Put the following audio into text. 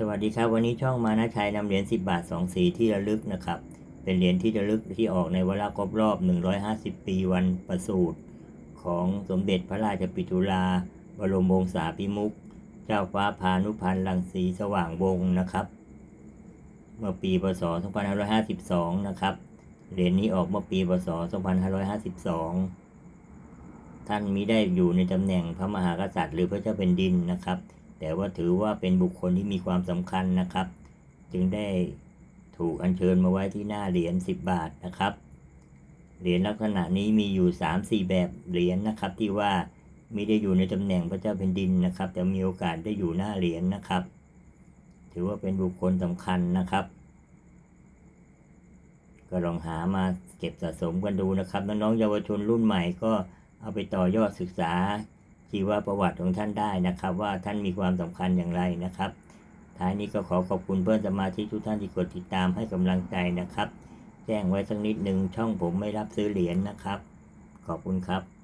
สวัสดีครับวันนี้ช่องมานะชัยนำเหรียญ10 บาท 2 สีที่ระลึกนะครับ เป็นเหรียญที่ระลึกที่ออกในเวลาครบรอบ 150 ปีวันประสูติของสมเด็จพระราชปิตุลา บรมวงศาภิมุขเจ้าฟ้าพานุพันธ์รังสีสว่างวงศ์นะครับ เมื่อปีพศ 2552 นะครับเหรียญนี้ออกเมื่อปีพศ 2552 ท่านมิได้อยู่ในตำแหน่งพระมหากษัตริย์ หรือพระเจ้าแผ่นดินนะครับ แต่ว่าถือว่าเป็นบุคคลที่มีความสำคัญนะครับ จึงได้ถูกอัญเชิญมาไว้ที่หน้าเหรียญ10 บาทนะครับ เหรียญลักษณะนี้มีอยู่ 3-4 แบบเหรียญนะครับ ที่ว่ามิได้อยู่ในตำแหน่งพระเจ้าแผ่นดินนะครับ แต่มีโอกาสได้อยู่หน้าเหรียญนะครับ ถือว่าเป็นบุคคลสำคัญนะครับ ก็ลองหามาเก็บสะสมกันดูนะครับน้องๆเยาวชนรุ่นใหม่ก็เอาไปต่อยอดศึกษา ชีวประวัติของท่านได้นะครับ ว่าท่านมีความสำคัญอย่างไรนะครับ ท้ายนี้ก็ขอขอบคุณเพื่อนสมาชิกทุกท่านที่กดติดตามให้กำลังใจนะครับ แจ้งไว้สักนิดหนึ่งช่องผมไม่รับซื้อเหรียญนะครับ ขอบคุณครับ